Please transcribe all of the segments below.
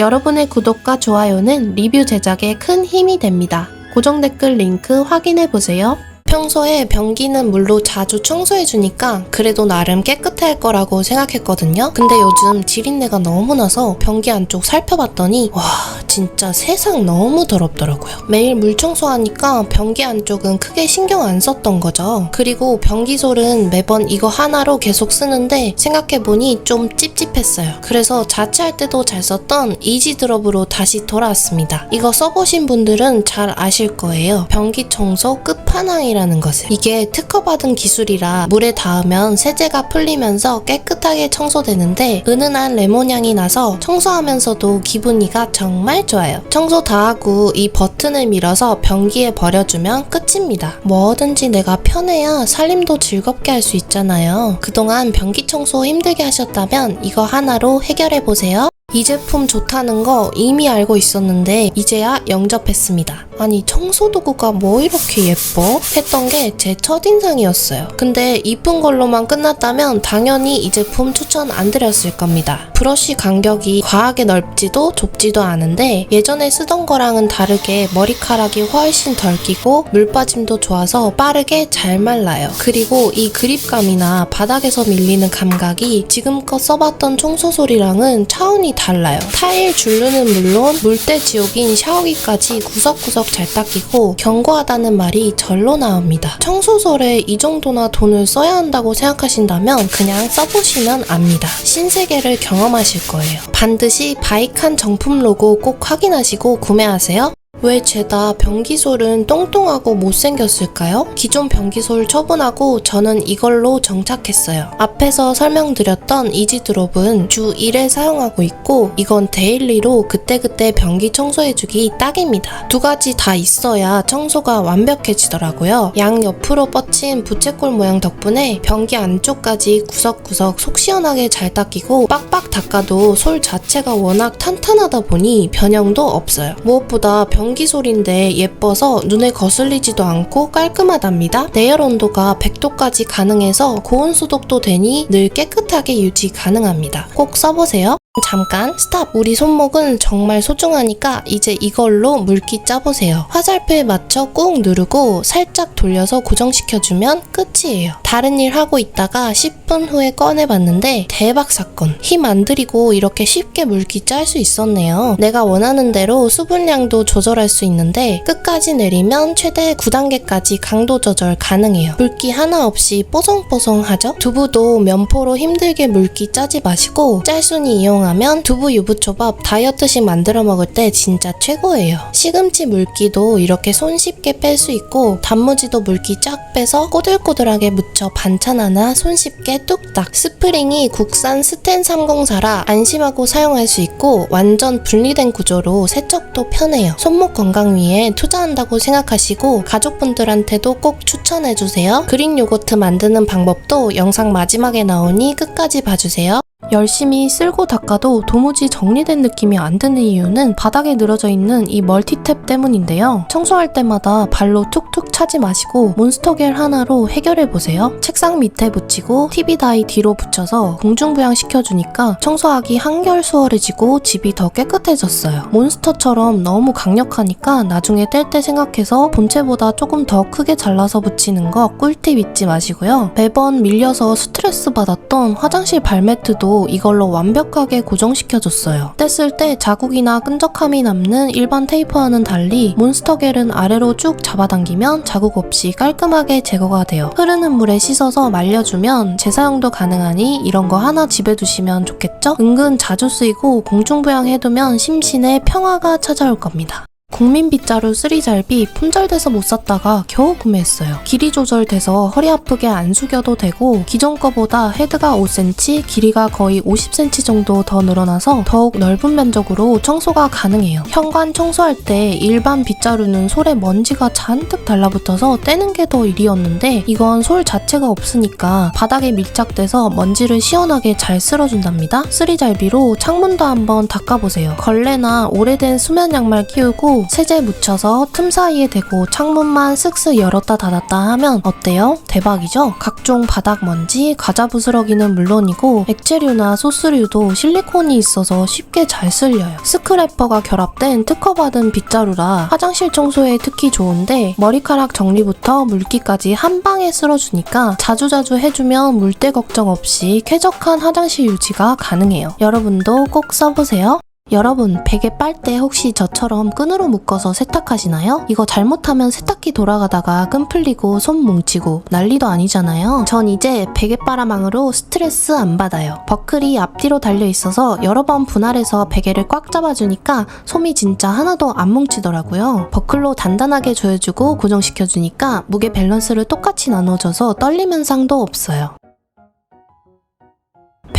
여러분의 구독과 좋아요는 리뷰 제작에 큰 힘이 됩니다. 고정 댓글 링크 확인해 보세요. 평소에 변기는 물로 자주 청소해주니까 그래도 나름 깨끗할 거라고 생각했거든요. 근데 요즘 지린내가 너무 나서 변기 안쪽 살펴봤더니 와 진짜 세상 너무 더럽더라고요. 매일 물 청소하니까 변기 안쪽은 크게 신경 안 썼던 거죠. 그리고 변기솔은 매번 이거 하나로 계속 쓰는데 생각해보니 좀 찝찝했어요. 그래서 자취할 때도 잘 썼던 이지 드롭으로 다시 돌아왔습니다. 이거 써보신 분들은 잘 아실 거예요. 변기 청소 끝판왕이라 는 것을. 이게 특허받은 기술이라 물에 닿으면 세제가 풀리면서 깨끗하게 청소되는데 은은한 레몬 향이 나서 청소하면서도 기분이가 정말 좋아요. 청소 다 하고 이 버튼을 밀어서 변기에 버려주면 끝입니다. 뭐든지 내가 편해야 살림도 즐겁게 할 수 있잖아요. 그동안 변기 청소 힘들게 하셨다면 이거 하나로 해결해 보세요. 이 제품 좋다는 거 이미 알고 있었는데 이제야 영접했습니다. 아니 청소 도구가 뭐 이렇게 예뻐? 했던 게 제 첫인상이었어요. 근데 이쁜 걸로만 끝났다면 당연히 이 제품 추천 안 드렸을 겁니다. 브러쉬 간격이 과하게 넓지도 좁지도 않은데 예전에 쓰던 거랑은 다르게 머리카락이 훨씬 덜 끼고 물 빠짐도 좋아서 빠르게 잘 말라요. 그리고 이 그립감이나 바닥에서 밀리는 감각이 지금껏 써봤던 청소솔이랑은 차원이 달라요. 타일 줄르는 물론 물때 지옥인 샤워기까지 구석구석 잘 닦이고 견고하다는 말이 절로 나옵니다. 청소솔에 이 정도나 돈을 써야 한다고 생각하신다면 그냥 써보시면 압니다. 신세계를 경험하실 거예요. 반드시 바이칸 정품 로고 꼭 확인하시고 구매하세요. 왜 죄다 변기솔은 똥똥하고 못생겼을까요? 기존 변기솔 처분하고 저는 이걸로 정착했어요. 앞에서 설명드렸던 이지드롭은 주 1회 사용하고 있고 이건 데일리로 그때그때 변기 청소해주기 딱입니다. 두 가지 다 있어야 청소가 완벽해지더라고요. 양 옆으로 뻗친 부채꼴 모양 덕분에 변기 안쪽까지 구석구석 속 시원하게 잘 닦이고 빡빡 닦아도 솔 자체가 워낙 탄탄하다 보니 변형도 없어요. 무엇보다 변기 솔인데 예뻐서 눈에 거슬리지도 않고 깔끔하답니다. 내열 온도가 100도까지 가능해서 고온 소독도 되니 늘 깨끗하게 유지 가능합니다. 꼭 써보세요. 잠깐 스탑. 우리 손목은 정말 소중하니까 이제 이걸로 물기 짜보세요. 화살표에 맞춰 꾹 누르고 살짝 돌려서 고정시켜주면 끝이에요. 다른 일 하고 있다가 10분 후에 꺼내봤는데 대박 사건. 힘 안 들이고 이렇게 쉽게 물기 짤 수 있었네요. 내가 원하는 대로 수분량도 조절할 수 있는데 끝까지 내리면 최대 9단계까지 강도 조절 가능해요. 물기 하나 없이 뽀송뽀송하죠? 두부도 면포로 힘들게 물기 짜지 마시고 짤순이 이용 이용하면 두부 유부초밥 다이어트식 만들어 먹을 때 진짜 최고예요. 시금치 물기도 이렇게 손쉽게 뺄 수 있고 단무지도 물기 쫙 빼서 꼬들꼬들하게 무쳐 반찬 하나 손쉽게 뚝딱. 스프링이 국산 스텐 304라 안심하고 사용할 수 있고 완전 분리된 구조로 세척도 편해요. 손목 건강 위해 투자한다고 생각하시고 가족분들한테도 꼭 추천해주세요. 그릭 요거트 만드는 방법도 영상 마지막에 나오니 끝까지 봐주세요. 열심히 쓸고 닦아도 도무지 정리된 느낌이 안 드는 이유는 바닥에 늘어져 있는 이 멀티탭 때문인데요. 청소할 때마다 발로 툭툭 차지 마시고 몬스터겔 하나로 해결해 보세요. 책상 밑에 붙이고 TV 다이 뒤로 붙여서 공중부양 시켜주니까 청소하기 한결 수월해지고 집이 더 깨끗해졌어요. 몬스터처럼 너무 강력하니까 나중에 뗄 때 생각해서 본체보다 조금 더 크게 잘라서 붙이는 거 꿀팁 잊지 마시고요. 매번 밀려서 스트레스 받았던 화장실 발매트도 이걸로 완벽하게 고정시켜줬어요. 뗐을 때 자국이나 끈적함이 남는 일반 테이프와는 달리 몬스터겔은 아래로 쭉 잡아당기면 자국 없이 깔끔하게 제거가 돼요. 흐르는 물에 씻어서 말려주면 재사용도 가능하니 이런 거 하나 집에 두시면 좋겠죠? 은근 자주 쓰이고 공중부양 해두면 심신에 평화가 찾아올 겁니다. 국민 빗자루 3잘비 품절돼서 못 샀다가 겨우 구매했어요. 길이 조절돼서 허리 아프게 안 숙여도 되고 기존 거보다 헤드가 5cm, 길이가 거의 50cm 정도 더 늘어나서 더욱 넓은 면적으로 청소가 가능해요. 현관 청소할 때 일반 빗자루는 솔에 먼지가 잔뜩 달라붙어서 떼는 게 더 일이었는데 이건 솔 자체가 없으니까 바닥에 밀착돼서 먼지를 시원하게 잘 쓸어준답니다. 3잘비로 창문도 한번 닦아보세요. 걸레나 오래된 수면 양말 끼우고 세제 묻혀서 틈 사이에 대고 창문만 쓱쓱 열었다 닫았다 하면 어때요? 대박이죠? 각종 바닥 먼지, 과자 부스러기는 물론이고 액체류나 소스류도 실리콘이 있어서 쉽게 잘 쓸려요. 스크래퍼가 결합된 특허받은 빗자루라 화장실 청소에 특히 좋은데 머리카락 정리부터 물기까지 한 방에 쓸어주니까 자주자주 해주면 물때 걱정 없이 쾌적한 화장실 유지가 가능해요. 여러분도 꼭 써보세요. 여러분, 베개 빨 때 혹시 저처럼 끈으로 묶어서 세탁하시나요? 이거 잘못하면 세탁기 돌아가다가 끈 풀리고 손 뭉치고 난리도 아니잖아요. 전 이제 베개 빨아망으로 스트레스 안 받아요. 버클이 앞뒤로 달려 있어서 여러 번 분할해서 베개를 꽉 잡아주니까 솜이 진짜 하나도 안 뭉치더라고요. 버클로 단단하게 조여주고 고정시켜주니까 무게 밸런스를 똑같이 나눠줘서 떨림 현상도 없어요.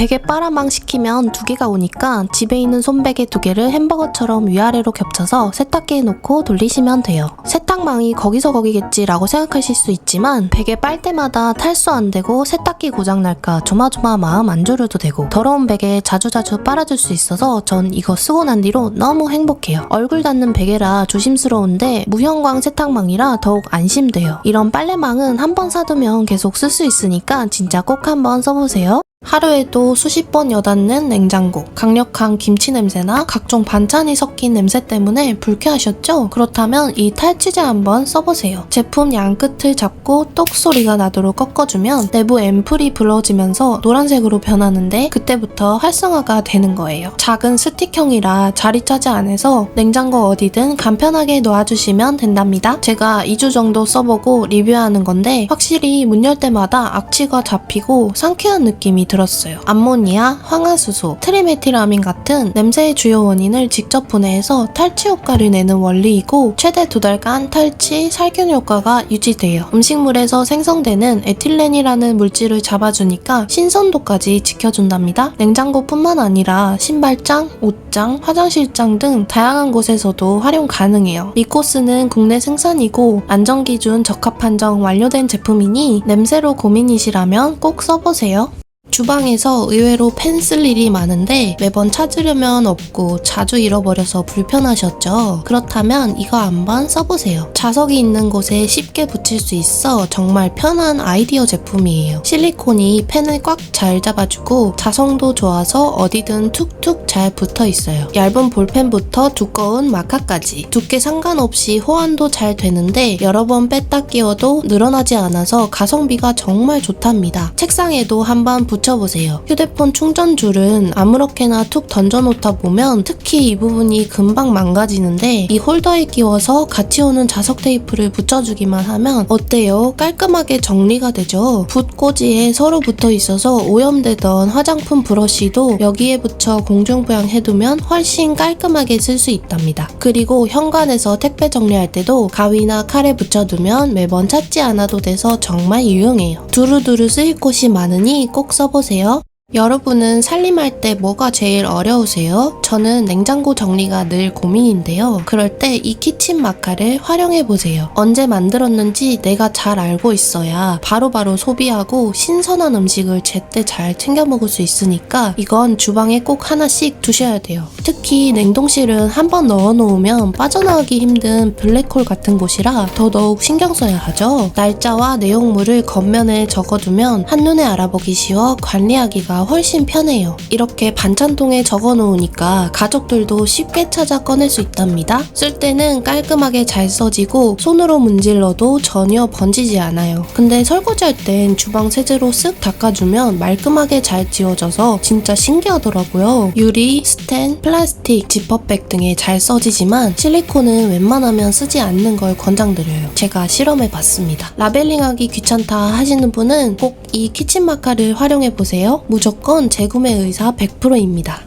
베개 빨아망 시키면 두 개가 오니까 집에 있는 손베개 두 개를 햄버거처럼 위아래로 겹쳐서 세탁기에 놓고 돌리시면 돼요. 세탁망이 거기서 거기겠지라고 생각하실 수 있지만 베개 빨 때마다 탈수 안 되고 세탁기 고장 날까 조마조마 마음 안 졸여도 되고 더러운 베개 자주자주 빨아줄 수 있어서 전 이거 쓰고 난 뒤로 너무 행복해요. 얼굴 닿는 베개라 조심스러운데 무형광 세탁망이라 더욱 안심돼요. 이런 빨래망은 한 번 사두면 계속 쓸 수 있으니까 진짜 꼭 한번 써보세요. 하루에도 수십 번 여닫는 냉장고, 강력한 김치 냄새나 각종 반찬이 섞인 냄새 때문에 불쾌하셨죠? 그렇다면 이 탈취제 한번 써보세요. 제품 양 끝을 잡고 똑 소리가 나도록 꺾어주면 내부 앰플이 불어지면서 노란색으로 변하는데 그때부터 활성화가 되는 거예요. 작은 스틱형이라 자리 차지 안 해서 냉장고 어디든 간편하게 놓아주시면 된답니다. 제가 2주 정도 써보고 리뷰하는 건데 확실히 문 열 때마다 악취가 잡히고 상쾌한 느낌이 들었어요. 암모니아, 황화수소, 트리메틸아민 같은 냄새의 주요 원인을 직접 분해해서 탈취 효과를 내는 원리이고 최대 두 달간 탈취, 살균 효과가 유지돼요. 음식물에서 생성되는 에틸렌이라는 물질을 잡아주니까 신선도까지 지켜준답니다. 냉장고뿐만 아니라 신발장, 옷장, 화장실장 등 다양한 곳에서도 활용 가능해요. 리코스는 국내 생산이고 안전기준 적합 판정 완료된 제품이니 냄새로 고민이시라면 꼭 써보세요. 주방에서 의외로 펜 쓸 일이 많은데 매번 찾으려면 없고 자주 잃어버려서 불편하셨죠? 그렇다면 이거 한번 써보세요. 자석이 있는 곳에 쉽게 붙일 수 있어 정말 편한 아이디어 제품이에요. 실리콘이 펜을 꽉 잘 잡아주고 자성도 좋아서 어디든 툭툭 잘 붙어 있어요. 얇은 볼펜부터 두꺼운 마카까지 두께 상관없이 호환도 잘 되는데 여러 번 뺐다 끼워도 늘어나지 않아서 가성비가 정말 좋답니다. 책상에도 한번 붙 여보세요. 휴대폰 충전줄은 아무렇게나 툭 던져놓다 보면 특히 이 부분이 금방 망가지는데 이 홀더에 끼워서 같이 오는 자석 테이프를 붙여주기만 하면 어때요? 깔끔하게 정리가 되죠? 붓꽂이에 서로 붙어 있어서 오염되던 화장품 브러쉬도 여기에 붙여 공중부양 해두면 훨씬 깔끔하게 쓸 수 있답니다. 그리고 현관에서 택배 정리할 때도 가위나 칼에 붙여두면 매번 찾지 않아도 돼서 정말 유용해요. 두루두루 쓰일 곳이 많으니 꼭 써보세요. 써보세요. 여러분은 살림할 때 뭐가 제일 어려우세요? 저는 냉장고 정리가 늘 고민인데요. 그럴 때 이 키친 마카를 활용해 보세요. 언제 만들었는지 내가 잘 알고 있어야 바로바로 소비하고 신선한 음식을 제때 잘 챙겨 먹을 수 있으니까 이건 주방에 꼭 하나씩 두셔야 돼요. 특히 냉동실은 한 번 넣어 놓으면 빠져나오기 힘든 블랙홀 같은 곳이라 더더욱 신경 써야 하죠. 날짜와 내용물을 겉면에 적어두면 한눈에 알아보기 쉬워 관리하기가 훨씬 편해요. 이렇게 반찬통에 적어 놓으니까 가족들도 쉽게 찾아 꺼낼 수 있답니다. 쓸 때는 깔끔하게 잘 써지고 손으로 문질러도 전혀 번지지 않아요. 근데 설거지할 땐 주방 세제로 쓱 닦아주면 말끔하게 잘 지워져서 진짜 신기하더라고요. 유리, 스텐, 플라스틱, 지퍼백 등에 잘 써지지만 실리콘은 웬만하면 쓰지 않는 걸 권장드려요. 제가 실험해 봤습니다. 라벨링하기 귀찮다 하시는 분은 꼭 이 키친 마카를 활용해 보세요. 무조건 재구매 의사 100%입니다.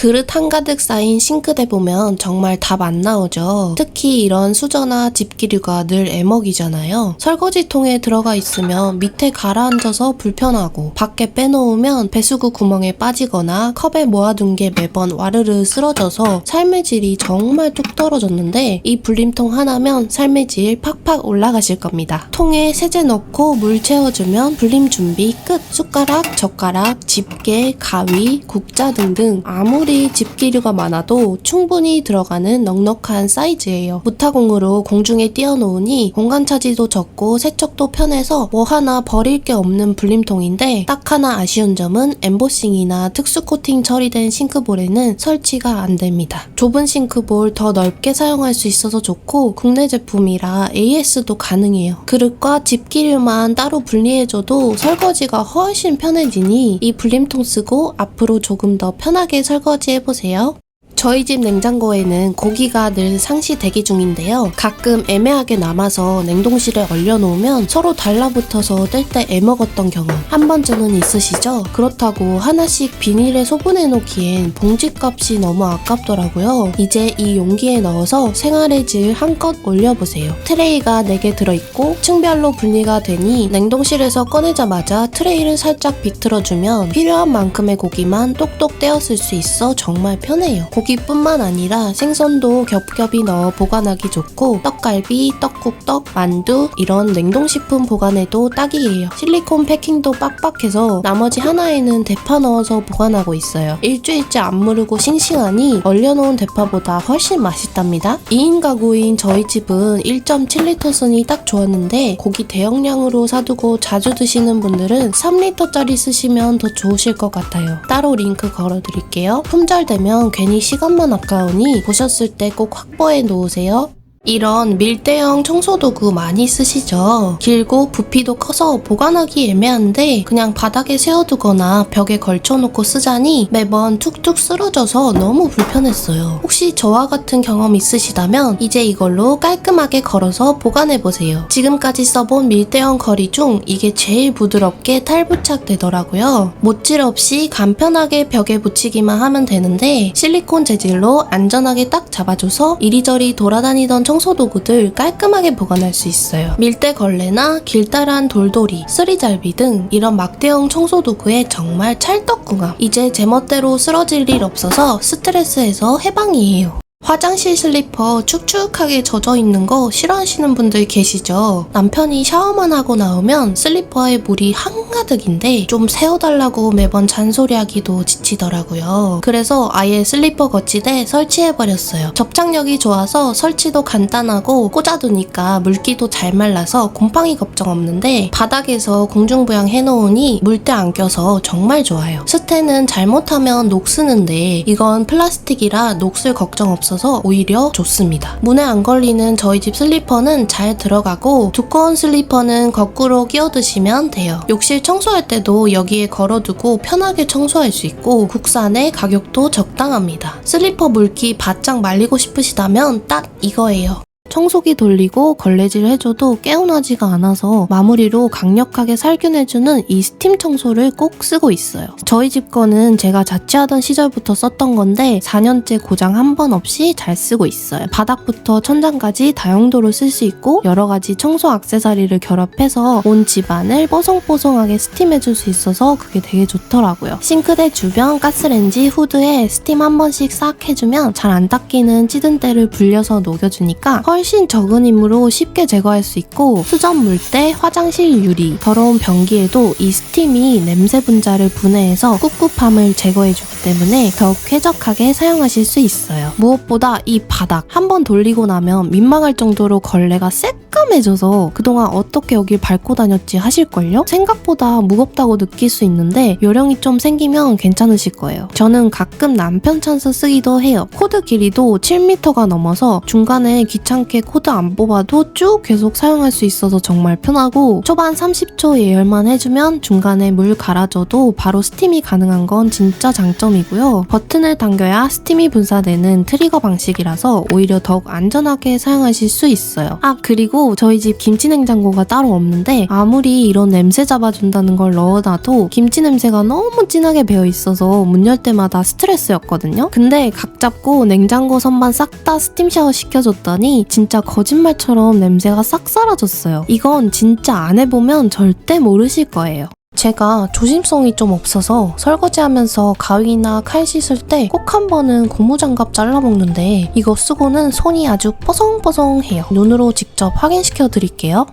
그릇 한가득 쌓인 싱크대 보면 정말 답 안 나오죠. 특히 이런 수저나 집기류가 늘 애먹이잖아요. 설거지통에 들어가 있으면 밑에 가라앉아서 불편하고 밖에 빼놓으면 배수구 구멍에 빠지거나 컵에 모아둔 게 매번 와르르 쓰러져서 삶의 질이 정말 뚝 떨어졌는데 이 불림통 하나면 삶의 질 팍팍 올라가실 겁니다. 통에 세제 넣고 물 채워주면 불림 준비 끝. 숟가락, 젓가락, 집게, 가위, 국자 등등 아무리 아무리 집기류가 많아도 충분히 들어가는 넉넉한 사이즈예요. 무타공으로 공중에 띄워놓으니 공간 차지도 적고 세척도 편해서 뭐 하나 버릴 게 없는 불림통인데 딱 하나 아쉬운 점은 엠보싱이나 특수 코팅 처리된 싱크볼에는 설치가 안 됩니다. 좁은 싱크볼 더 넓게 사용할 수 있어서 좋고 국내 제품이라 AS도 가능해요. 그릇과 집기류만 따로 분리해줘도 설거지가 훨씬 편해지니 이 불림통 쓰고 앞으로 조금 더 편하게 설거지 해보세요. 저희 집 냉장고에는 고기가 늘 상시 대기 중인데요. 가끔 애매하게 남아서 냉동실에 얼려놓으면 서로 달라붙어서 뗄 때 애먹었던 경험 한 번쯤은 있으시죠? 그렇다고 하나씩 비닐에 소분해 놓기엔 봉지값이 너무 아깝더라고요. 이제 이 용기에 넣어서 생활의 질 한껏 올려보세요. 트레이가 4개 들어있고 층별로 분리가 되니 냉동실에서 꺼내자마자 트레이를 살짝 비틀어주면 필요한 만큼의 고기만 똑똑 떼었을 수 있어 정말 편해요. 고기 뿐만 아니라 생선도 겹겹이 넣어 보관하기 좋고 떡갈비, 떡국떡, 만두 이런 냉동식품 보관에도 딱이에요. 실리콘 패킹도 빡빡해서 나머지 하나에는 대파 넣어서 보관하고 있어요. 일주일째 안 무르고 싱싱하니 얼려놓은 대파보다 훨씬 맛있답니다. 2인 가구인 저희 집은 1.7리터 순이 딱 좋았는데 고기 대용량으로 사두고 자주 드시는 분들은 3리터짜리 쓰시면 더 좋으실 것 같아요. 따로 링크 걸어드릴게요. 품절되면 괜히 시간 만 아까우니 보셨을 때 꼭 확보해 놓으세요. 이런 밀대형 청소도구 많이 쓰시죠? 길고 부피도 커서 보관하기 애매한데 그냥 바닥에 세워두거나 벽에 걸쳐놓고 쓰자니 매번 툭툭 쓰러져서 너무 불편했어요. 혹시 저와 같은 경험 있으시다면 이제 이걸로 깔끔하게 걸어서 보관해보세요. 지금까지 써본 밀대형 거리 중 이게 제일 부드럽게 탈부착 되더라고요. 못질 없이 간편하게 벽에 붙이기만 하면 되는데 실리콘 재질로 안전하게 딱 잡아줘서 이리저리 돌아다니던 청소 도구들 깔끔하게 보관할 수 있어요. 밀대 걸레나 길다란 돌돌이, 쓰리잘비 등 이런 막대형 청소 도구에 정말 찰떡궁합. 이제 제멋대로 쓰러질 일 없어서 스트레스에서 해방이에요. 화장실 슬리퍼 축축하게 젖어 있는 거 싫어하시는 분들 계시죠? 남편이 샤워만 하고 나오면 슬리퍼에 물이 한가득인데 좀 세워달라고 매번 잔소리하기도 지치더라고요. 그래서 아예 슬리퍼 거치대 설치해버렸어요. 접착력이 좋아서 설치도 간단하고 꽂아두니까 물기도 잘 말라서 곰팡이 걱정 없는데 바닥에서 공중부양 해놓으니 물때 안 껴서 정말 좋아요. 스테는 잘못하면 녹 쓰는데 이건 플라스틱이라 녹슬 걱정 없어 서 오히려 좋습니다. 문에 안 걸리는 저희 집 슬리퍼는 잘 들어가고 두꺼운 슬리퍼는 거꾸로 끼워두시면 돼요. 욕실 청소할 때도 여기에 걸어두고 편하게 청소할 수 있고 국산에 가격도 적당합니다. 슬리퍼 물기 바짝 말리고 싶으시다면 딱 이거예요. 청소기 돌리고 걸레질 해줘도 깨운하지가 않아서 마무리로 강력하게 살균해주는 이 스팀 청소를 꼭 쓰고 있어요. 저희 집 거는 제가 자취하던 시절부터 썼던 건데 4년째 고장 한 번 없이 잘 쓰고 있어요. 바닥부터 천장까지 다용도로 쓸 수 있고 여러 가지 청소 액세서리를 결합해서 온 집안을 뽀송뽀송하게 스팀해줄 수 있어서 그게 되게 좋더라고요. 싱크대 주변 가스레인지 후드에 스팀 한 번씩 싹 해주면 잘 안 닦이는 찌든 때를 불려서 녹여주니까 훨씬 적은 힘으로 쉽게 제거할 수 있고 수전 물때, 화장실 유리, 더러운 변기에도 이 스팀이 냄새 분자를 분해해서 꿉꿉함을 제거해주기 때문에 더욱 쾌적하게 사용하실 수 있어요. 무엇보다 이 바닥 한 번 돌리고 나면 민망할 정도로 걸레가 새까매져서 그동안 어떻게 여길 밟고 다녔지 하실걸요? 생각보다 무겁다고 느낄 수 있는데 요령이 좀 생기면 괜찮으실 거예요. 저는 가끔 남편 찬스 쓰기도 해요. 코드 길이도 7m가 넘어서 중간에 귀찮게 코드 안 뽑아도 쭉 계속 사용할 수 있어서 정말 편하고 초반 30초 예열만 해주면 중간에 물 갈아줘도 바로 스팀이 가능한 건 진짜 장점이고요. 버튼을 당겨야 스팀이 분사되는 트리거 방식이라서 오히려 더욱 안전하게 사용하실 수 있어요. 아 그리고 저희 집 김치 냉장고가 따로 없는데 아무리 이런 냄새 잡아준다는 걸 넣어놔도 김치 냄새가 너무 진하게 배어 있어서 문 열 때마다 스트레스였거든요. 근데 각 잡고 냉장고 선만 싹다 스팀 샤워 시켜줬더니 진짜 거짓말처럼 냄새가 싹 사라졌어요. 이건 진짜 안 해보면 절대 모르실 거예요. 제가 조심성이 좀 없어서 설거지하면서 가위나 칼 씻을 때 꼭 한 번은 고무장갑 잘라먹는데 이거 쓰고는 손이 아주 뽀송뽀송해요. 눈으로 직접 확인시켜 드릴게요.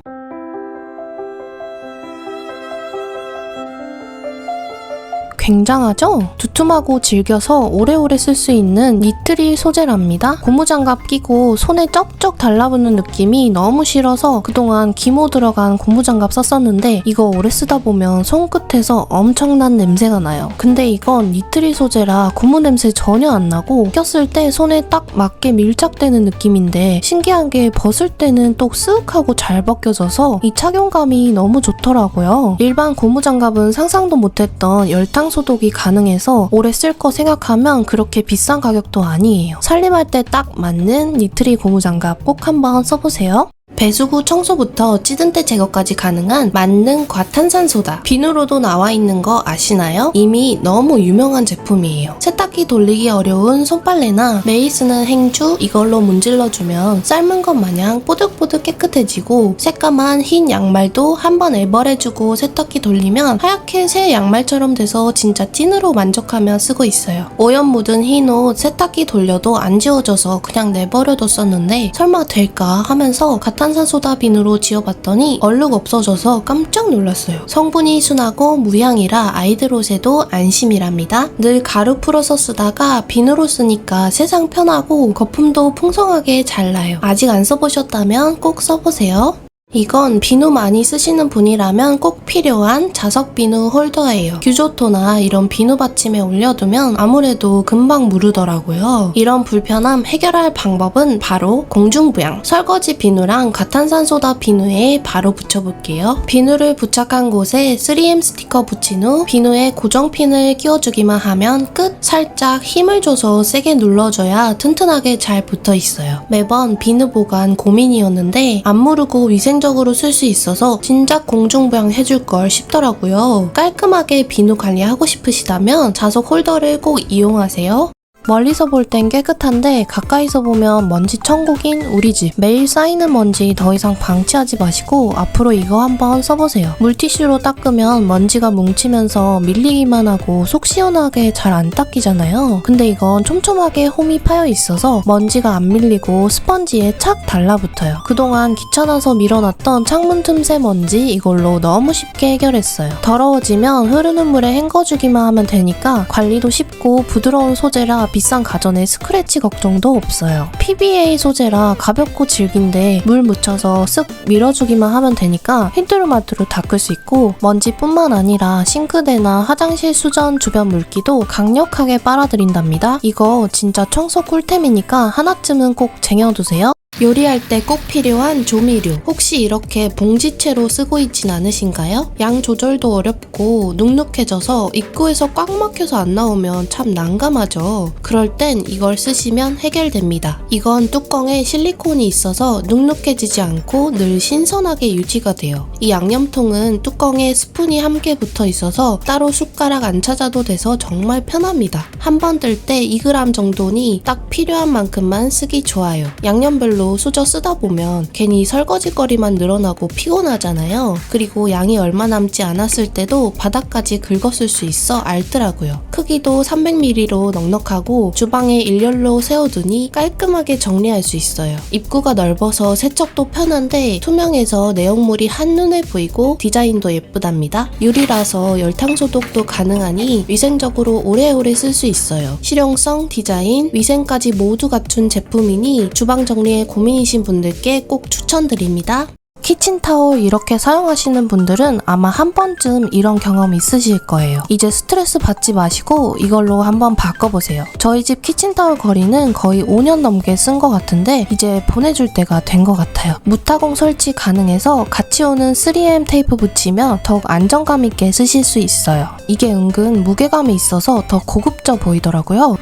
굉장하죠? 두툼하고 질겨서 오래오래 쓸 수 있는 니트릴 소재랍니다. 고무장갑 끼고 손에 쩍쩍 달라붙는 느낌이 너무 싫어서 그동안 기모 들어간 고무장갑 썼었는데 이거 오래 쓰다 보면 손끝에서 엄청난 냄새가 나요. 근데 이건 니트릴 소재라 고무 냄새 전혀 안 나고 꼈을 때 손에 딱 맞게 밀착되는 느낌인데 신기한 게 벗을 때는 또 쓱 하고 잘 벗겨져서 이 착용감이 너무 좋더라고요. 일반 고무장갑은 상상도 못했던 열탕 소독이 가능해서 오래 쓸 거 생각하면 그렇게 비싼 가격도 아니에요. 살림할 때 딱 맞는 니트리 고무장갑 꼭 한번 써보세요. 배수구 청소부터 찌든때 제거까지 가능한 만능 과탄산소다. 비누로도 나와 있는 거 아시나요? 이미 너무 유명한 제품이에요. 세탁기 돌리기 어려운 손빨래나 매일 쓰는 행주 이걸로 문질러주면 삶은 것 마냥 뽀득뽀득 깨끗해지고 새까만 흰 양말도 한번 애벌해주고 세탁기 돌리면 하얗게 새 양말처럼 돼서 진짜 찐으로 만족하며 쓰고 있어요. 오염 묻은 흰 옷 세탁기 돌려도 안 지워져서 그냥 내버려뒀었는데 설마 될까 하면서 가 탄산소다 비누로 지워봤더니 얼룩 없어져서 깜짝 놀랐어요. 성분이 순하고 무향이라 아이들 옷에도 안심이랍니다. 늘 가루 풀어서 쓰다가 비누로 쓰니까 세상 편하고 거품도 풍성하게 잘 나요. 아직 안 써보셨다면 꼭 써보세요. 이건 비누 많이 쓰시는 분이라면 꼭 필요한 자석 비누 홀더예요. 규조토나 이런 비누 받침에 올려두면 아무래도 금방 무르더라고요. 이런 불편함 해결할 방법은 바로 공중부양. 설거지 비누랑 가탄산소다 비누에 바로 붙여볼게요. 비누를 부착한 곳에 3M 스티커 붙인 후 비누에 고정핀을 끼워주기만 하면 끝! 살짝 힘을 줘서 세게 눌러줘야 튼튼하게 잘 붙어 있어요. 매번 비누 보관 고민이었는데 안 무르고 위생 적으로 쓸 수 있어서 진작 공중부양 해줄 걸 싶더라고요. 깔끔하게 비누 관리하고 싶으시다면 자석 홀더를 꼭 이용하세요. 멀리서 볼 땐 깨끗한데 가까이서 보면 먼지 천국인 우리 집. 매일 쌓이는 먼지 더 이상 방치하지 마시고 앞으로 이거 한번 써보세요. 물티슈로 닦으면 먼지가 뭉치면서 밀리기만 하고 속 시원하게 잘 안 닦이잖아요. 근데 이건 촘촘하게 홈이 파여 있어서 먼지가 안 밀리고 스펀지에 착 달라붙어요. 그동안 귀찮아서 밀어놨던 창문 틈새 먼지 이걸로 너무 쉽게 해결했어요. 더러워지면 흐르는 물에 헹궈주기만 하면 되니까 관리도 쉽고 부드러운 소재라 비싼 가전에 스크래치 걱정도 없어요. PBA 소재라 가볍고 질긴데 물 묻혀서 쓱 밀어주기만 하면 되니까 힌트루마트로 닦을 수 있고 먼지뿐만 아니라 싱크대나 화장실 수전 주변 물기도 강력하게 빨아들인답니다. 이거 진짜 청소 꿀템이니까 하나쯤은 꼭 쟁여두세요. 요리할 때 꼭 필요한 조미료. 혹시 이렇게 봉지채로 쓰고 있진 않으신가요? 양 조절도 어렵고 눅눅해져서 입구에서 꽉 막혀서 안 나오면 참 난감하죠. 그럴 땐 이걸 쓰시면 해결됩니다. 이건 뚜껑에 실리콘이 있어서 눅눅해지지 않고 늘 신선하게 유지가 돼요. 이 양념통은 뚜껑에 스푼이 함께 붙어 있어서 따로 숟가락 안 찾아도 돼서 정말 편합니다. 한번뜰때 2g 정도니 딱 필요한 만큼만 쓰기 좋아요. 양념별로 수저 쓰다 보면 괜히 설거지거리만 늘어나고 피곤하잖아요. 그리고 양이 얼마 남지 않았을 때도 바닥까지 긁었을 수 있어 알더라고요. 크기도 300ml로 넉넉하고 주방에 일렬로 세워두니 깔끔하게 정리할 수 있어요. 입구가 넓어서 세척도 편한데 투명해서 내용물이 한눈에 보이고 디자인도 예쁘답니다. 유리라서 열탕 소독도 가능하니 위생적으로 오래오래 쓸 수 있어요. 실용성, 디자인, 위생까지 모두 갖춘 제품이니 주방 정리에 고민이신 분들께 꼭 추천드립니다. 키친타올 이렇게 사용하시는 분들은 아마 한 번쯤 이런 경험 있으실 거예요. 이제 스트레스 받지 마시고 이걸로 한번 바꿔보세요. 저희 집 키친타올 거리는 거의 5년 넘게 쓴 것 같은데 이제 보내줄 때가 된 것 같아요. 무타공 설치 가능해서 같이 오는 3M 테이프 붙이면 더욱 안정감 있게 쓰실 수 있어요. 이게 은근 무게감이 있어서 더 고급져 보이더라고요.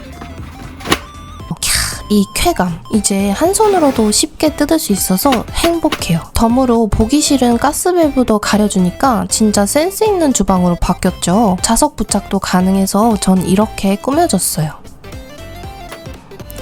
이 쾌감 이제 한 손으로도 쉽게 뜯을 수 있어서 행복해요. 덤으로 보기 싫은 가스 밸브도 가려주니까 진짜 센스 있는 주방으로 바뀌었죠. 자석 부착도 가능해서 전 이렇게 꾸며졌어요.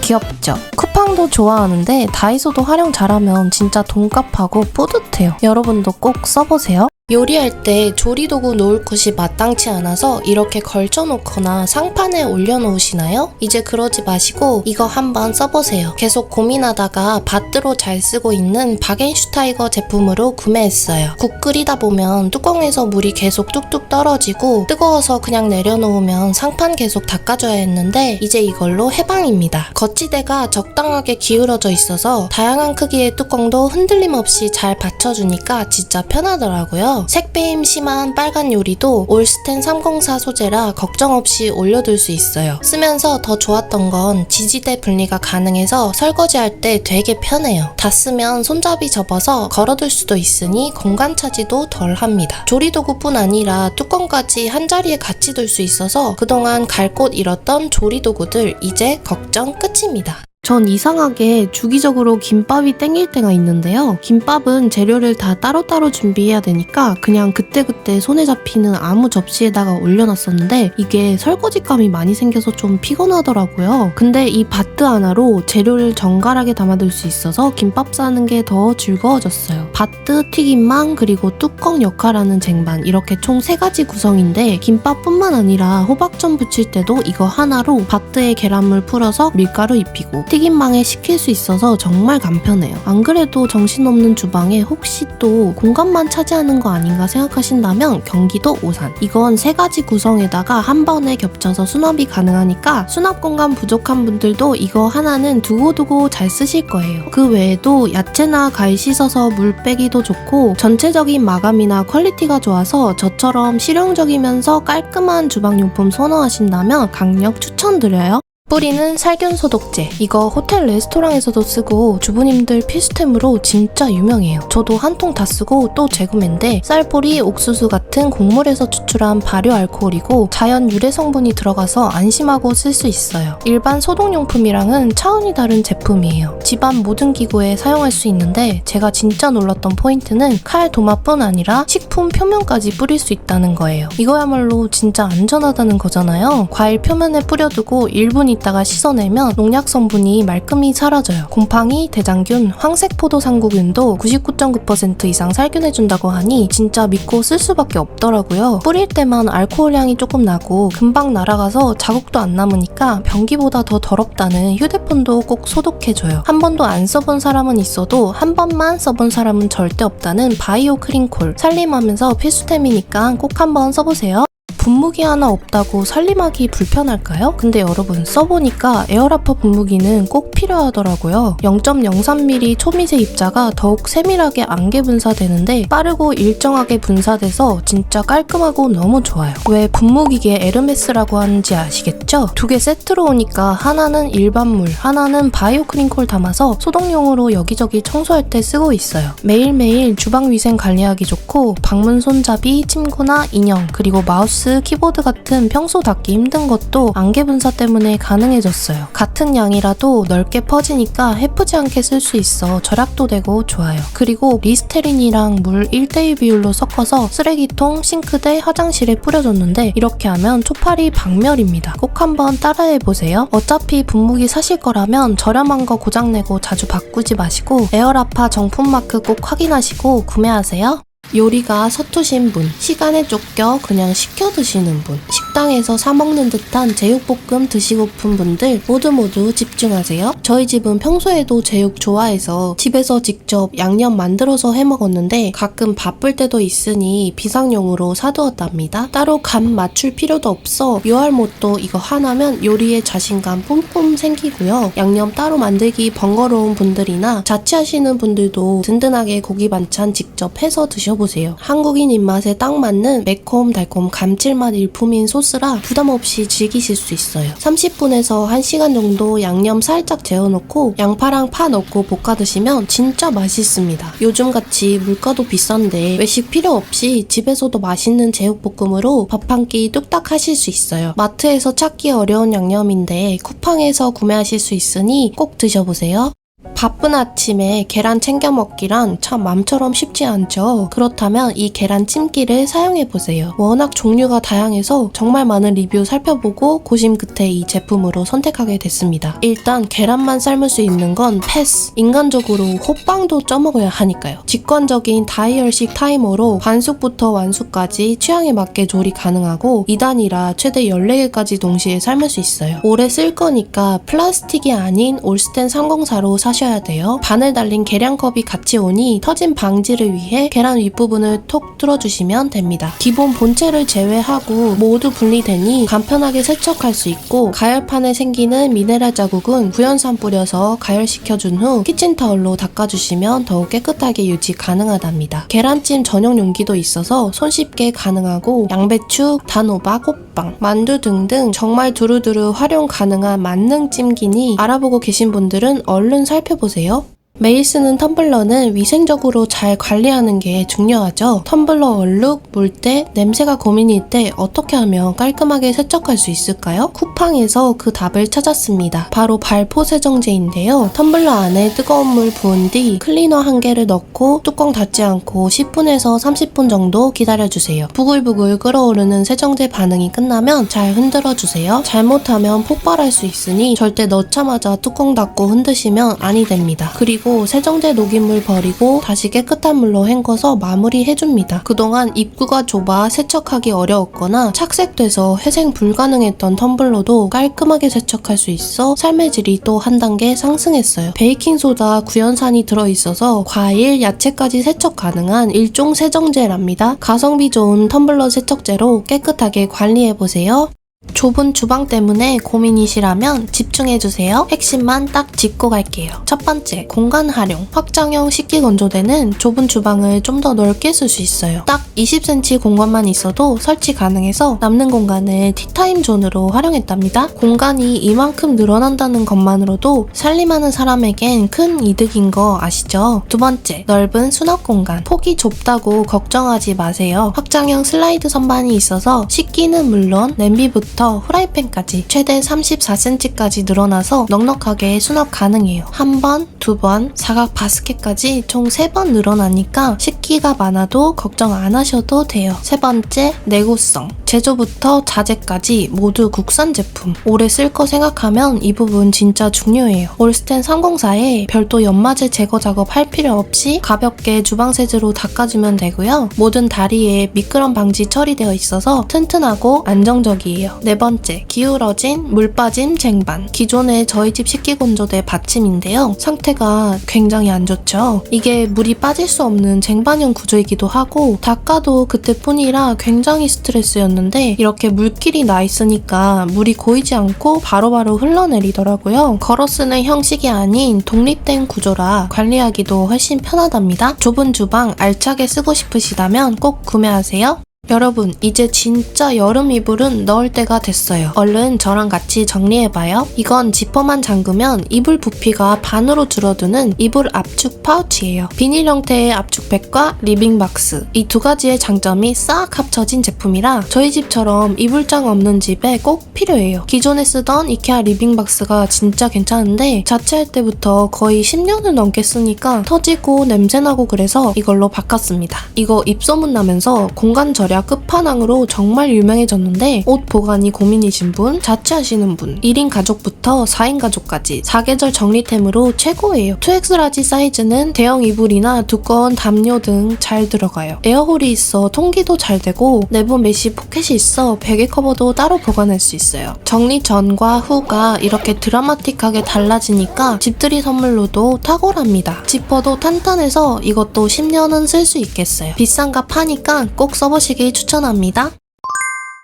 귀엽죠? 쿠팡도 좋아하는데 다이소도 활용 잘하면 진짜 돈값하고 뿌듯해요. 여러분도 꼭 써보세요 요리할 때 조리도구 놓을 곳이 마땅치 않아서 이렇게 걸쳐놓거나 상판에 올려놓으시나요? 이제 그러지 마시고 이거 한번 써보세요. 계속 고민하다가 밭으로 잘 쓰고 있는 바겐슈타이거 제품으로 구매했어요. 국 끓이다 보면 뚜껑에서 물이 계속 뚝뚝 떨어지고 뜨거워서 그냥 내려놓으면 상판 계속 닦아줘야 했는데 이제 이걸로 해방입니다. 거치대가 적당하게 기울어져 있어서 다양한 크기의 뚜껑도 흔들림 없이 잘 받쳐주니까 진짜 편하더라고요. 색배임 심한 빨간 요리도 올스텐 304 소재라 걱정 없이 올려둘 수 있어요. 쓰면서 더 좋았던 건 지지대 분리가 가능해서 설거지할 때 되게 편해요. 다 쓰면 손잡이 접어서 걸어둘 수도 있으니 공간 차지도 덜 합니다. 조리도구뿐 아니라 뚜껑까지 한 자리에 같이 둘 수 있어서 그동안 갈 곳 잃었던 조리도구들 이제 걱정 끝입니다. 전 이상하게 주기적으로 김밥이 땡길 때가 있는데요. 김밥은 재료를 다 따로따로 준비해야 되니까 그냥 그때그때 손에 잡히는 아무 접시에다가 올려놨었는데 이게 설거지감이 많이 생겨서 좀 피곤하더라고요. 근데 이 바트 하나로 재료를 정갈하게 담아둘 수 있어서 김밥 싸는 게 더 즐거워졌어요. 바트, 튀김망, 그리고 뚜껑 역할하는 쟁반 이렇게 총 세 가지 구성인데 김밥뿐만 아니라 호박전 부칠 때도 이거 하나로 바트에 계란물 풀어서 밀가루 입히고 튀김망에 식힐 수 있어서 정말 간편해요. 안 그래도 정신없는 주방에 혹시 또 공간만 차지하는 거 아닌가 생각하신다면 경기도 오산. 이건 세 가지 구성에다가 한 번에 겹쳐서 수납이 가능하니까 수납 공간 부족한 분들도 이거 하나는 두고두고 잘 쓰실 거예요. 그 외에도 야채나 과일 씻어서 물 빼기도 좋고 전체적인 마감이나 퀄리티가 좋아서 저처럼 실용적이면서 깔끔한 주방용품 선호하신다면 강력 추천드려요. 뿌리는 살균 소독제. 이거 호텔 레스토랑에서도 쓰고 주부님들 필수템으로 진짜 유명해요. 저도 한 통 다 쓰고 또 재구매인데 쌀뿌리, 옥수수 같은 곡물에서 추출한 발효 알코올이고 자연 유래 성분이 들어가서 안심하고 쓸 수 있어요. 일반 소독용품이랑은 차원이 다른 제품이에요. 집안 모든 기구에 사용할 수 있는데 제가 진짜 놀랐던 포인트는 칼 도마뿐 아니라 식품 표면까지 뿌릴 수 있다는 거예요. 이거야말로 진짜 안전하다는 거잖아요. 과일 표면에 뿌려두고 1분 있다가 씻어내면 농약 성분이 말끔히 사라져요. 곰팡이, 대장균, 황색 포도 상구균도 99.9% 이상 살균해준다고 하니 진짜 믿고 쓸 수밖에 없더라고요. 뿌릴 때만 알코올 향이 조금 나고 금방 날아가서 자국도 안 남으니까 변기보다 더 더럽다는 휴대폰도 꼭 소독해줘요. 한 번도 안 써본 사람은 있어도 한 번만 써본 사람은 절대 없다는 바이오 크린콜 살림하면서 필수템이니까 꼭 한번 써보세요. 분무기 하나 없다고 살림하기 불편할까요? 근데 여러분 써보니까 에어라퍼 분무기는 꼭 필요하더라고요. 0.03mm 초미세 입자가 더욱 세밀하게 안개 분사되는데 빠르고 일정하게 분사돼서 진짜 깔끔하고 너무 좋아요. 왜 분무기계 에르메스라고 하는지 아시겠죠? 두 개 세트로 오니까 하나는 일반 물, 하나는 바이오 크린콜 담아서 소독용으로 여기저기 청소할 때 쓰고 있어요. 매일매일 주방 위생 관리하기 좋고 방문 손잡이, 침구나 인형, 그리고 마우스, 키보드 같은 평소 닦기 힘든 것도 안개 분사 때문에 가능해졌어요. 같은 양이라도 넓게 퍼지니까 해프지 않게 쓸 수 있어 절약도 되고 좋아요. 그리고 리스테린이랑 물 1대1 비율로 섞어서 쓰레기통, 싱크대, 화장실에 뿌려줬는데 이렇게 하면 초파리 박멸입니다. 꼭 한번 따라해보세요. 어차피 분무기 사실 거라면 저렴한 거 고장내고 자주 바꾸지 마시고 에어라파 정품 마크 꼭 확인하시고 구매하세요. 요리가 서투신 분, 시간에 쫓겨 그냥 시켜 드시는 분, 식당에서 사 먹는 듯한 제육볶음 드시고픈 분들 모두 모두 집중하세요. 저희 집은 평소에도 제육 좋아해서 집에서 직접 양념 만들어서 해 먹었는데 가끔 바쁠 때도 있으니 비상용으로 사두었답니다. 따로 간 맞출 필요도 없어 요알못도 이거 하나면 요리에 자신감 뿜뿜 생기고요. 양념 따로 만들기 번거로운 분들이나 자취하시는 분들도 든든하게 고기 반찬 직접 해서 드셔보세요. 한국인 입맛에 딱 맞는 매콤 달콤 감칠맛 일품인 소스라 부담 없이 즐기실 수 있어요. 30분에서 1시간 정도 양념 살짝 재워놓고 양파랑 파 넣고 볶아 드시면 진짜 맛있습니다. 요즘같이 물가도 비싼데 외식 필요 없이 집에서도 맛있는 제육볶음으로 밥 한 끼 뚝딱 하실 수 있어요. 마트에서 찾기 어려운 양념인데 쿠팡에서 구매하실 수 있으니 꼭 드셔보세요. 바쁜 아침에 계란 챙겨 먹기란 참 맘처럼 쉽지 않죠. 그렇다면 이 계란 찜기를 사용해 보세요. 워낙 종류가 다양해서 정말 많은 리뷰 살펴보고 고심 끝에 이 제품으로 선택하게 됐습니다. 일단 계란만 삶을 수 있는 건 패스. 인간적으로 호빵도 쪄먹어야 하니까요. 직관적인 다이얼식 타이머로 반숙부터 완숙까지 취향에 맞게 조리 가능하고 2단이라 최대 14개까지 동시에 삶을 수 있어요. 오래 쓸 거니까 플라스틱이 아닌 올스텐 304로 사 셔야 돼요. 바늘 달린 계량컵이 같이 오니 터짐 방지를 위해 계란 윗부분을 톡 뚫어주시면 됩니다. 기본 본체를 제외하고 모두 분리되니 간편하게 세척할 수 있고 가열판에 생기는 미네랄 자국은 구연산 뿌려서 가열시켜준 후 키친타올로 닦아주시면 더욱 깨끗하게 유지 가능하답니다. 계란찜 전용 용기도 있어서 손쉽게 가능하고 양배추, 단호박, 호빵, 만두 등등 정말 두루두루 활용 가능한 만능 찜기니 알아보고 계신 분들은 얼른 살펴보세요. 살펴보세요. 매일 쓰는 텀블러는 위생적으로 잘 관리하는 게 중요하죠. 텀블러 얼룩, 물때, 냄새가 고민일 때 어떻게 하면 깔끔하게 세척할 수 있을까요? 쿠팡에서 그 답을 찾았습니다. 바로 발포 세정제인데요. 텀블러 안에 뜨거운 물 부은 뒤 클리너 한 개를 넣고 뚜껑 닫지 않고 10분에서 30분 정도 기다려주세요. 부글부글 끓어오르는 세정제 반응이 끝나면 잘 흔들어주세요. 잘못하면 폭발할 수 있으니 절대 넣자마자 뚜껑 닫고 흔드시면 아니 됩니다. 그리고 세정제 녹인물 버리고 다시 깨끗한 물로 헹궈서 마무리 해줍니다. 그동안 입구가 좁아 세척하기 어려웠거나 착색돼서 회생 불가능했던 텀블러도 깔끔하게 세척할 수 있어 삶의 질이 또 한 단계 상승했어요. 베이킹소다 구연산이 들어있어서 과일, 야채까지 세척 가능한 일종 세정제랍니다. 가성비 좋은 텀블러 세척제로 깨끗하게 관리해보세요. 좁은 주방 때문에 고민이시라면 집중해주세요. 핵심만 딱 짚고 갈게요. 첫 번째, 공간 활용. 확장형 식기 건조대는 좁은 주방을 좀 더 넓게 쓸 수 있어요. 딱 20cm 공간만 있어도 설치 가능해서 남는 공간을 티타임 존으로 활용했답니다. 공간이 이만큼 늘어난다는 것만으로도 살림하는 사람에겐 큰 이득인 거 아시죠? 두 번째, 넓은 수납 공간. 폭이 좁다고 걱정하지 마세요. 확장형 슬라이드 선반이 있어서 식기는 물론 냄비부터 후라이팬까지 최대 34cm까지 늘어나서 넉넉하게 수납 가능해요. 한 번, 두 번, 사각 바스켓까지 총 세 번 늘어나니까 식기가 많아도 걱정 안 하셔도 돼요. 세 번째, 내구성. 제조부터 자재까지 모두 국산 제품. 오래 쓸 거 생각하면 이 부분 진짜 중요해요. 올스텐 304에 별도 연마제 제거 작업 할 필요 없이 가볍게 주방 세제로 닦아주면 되고요. 모든 다리에 미끄럼 방지 처리되어 있어서 튼튼하고 안정적이에요. 네 번째, 기울어진 물 빠짐 쟁반. 기존의 저희 집 식기건조대 받침인데요. 상태가 굉장히 안 좋죠. 이게 물이 빠질 수 없는 쟁반형 구조이기도 하고 닦아도 그때뿐이라 굉장히 스트레스였는데 이렇게 물길이 나 있으니까 물이 고이지 않고 바로바로 흘러내리더라고요. 걸어 쓰는 형식이 아닌 독립된 구조라 관리하기도 훨씬 편하답니다. 좁은 주방 알차게 쓰고 싶으시다면 꼭 구매하세요. 여러분, 이제 진짜 여름 이불은 넣을 때가 됐어요. 얼른 저랑 같이 정리해봐요. 이건 지퍼만 잠그면 이불 부피가 반으로 줄어드는 이불 압축 파우치예요. 비닐 형태의 압축백과 리빙박스. 이 두 가지의 장점이 싹 합쳐진 제품이라 저희 집처럼 이불장 없는 집에 꼭 필요해요. 기존에 쓰던 이케아 리빙박스가 진짜 괜찮은데 자취할 때부터 거의 10년을 넘게 쓰니까 터지고 냄새나고 그래서 이걸로 바꿨습니다. 이거 입소문 나면서 공간 절약 끝판왕으로 정말 유명해졌는데 옷 보관이 고민이신 분, 자취하시는 분, 1인 가족부터 4인 가족까지 사계절 정리템으로 최고예요. 2X 라지 사이즈는 대형 이불이나 두꺼운 담요 등 잘 들어가요. 에어홀이 있어 통기도 잘 되고 내부 메시 포켓이 있어 베개 커버도 따로 보관할 수 있어요. 정리 전과 후가 이렇게 드라마틱하게 달라지니까 집들이 선물로도 탁월합니다. 지퍼도 탄탄해서 이것도 10년은 쓸 수 있겠어요. 비싼 값 하니까 꼭 써보시길 추천합니다.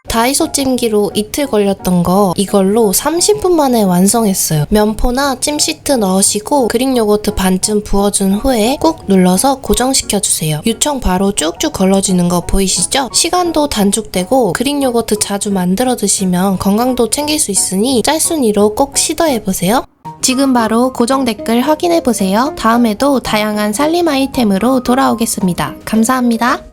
다이소 찜기로 이틀 걸렸던 거 이걸로 30분 만에 완성했어요. 면포나 찜 시트 넣으시고 그릭 요거트 반쯤 부어준 후에 꾹 눌러서 고정시켜주세요. 유청 바로 쭉쭉 걸러지는 거 보이시죠? 시간도 단축되고 그릭 요거트 자주 만들어 드시면 건강도 챙길 수 있으니 짤순이로 꼭 시도해보세요. 지금 바로 고정 댓글 확인해보세요. 다음에도 다양한 살림 아이템으로 돌아오겠습니다. 감사합니다.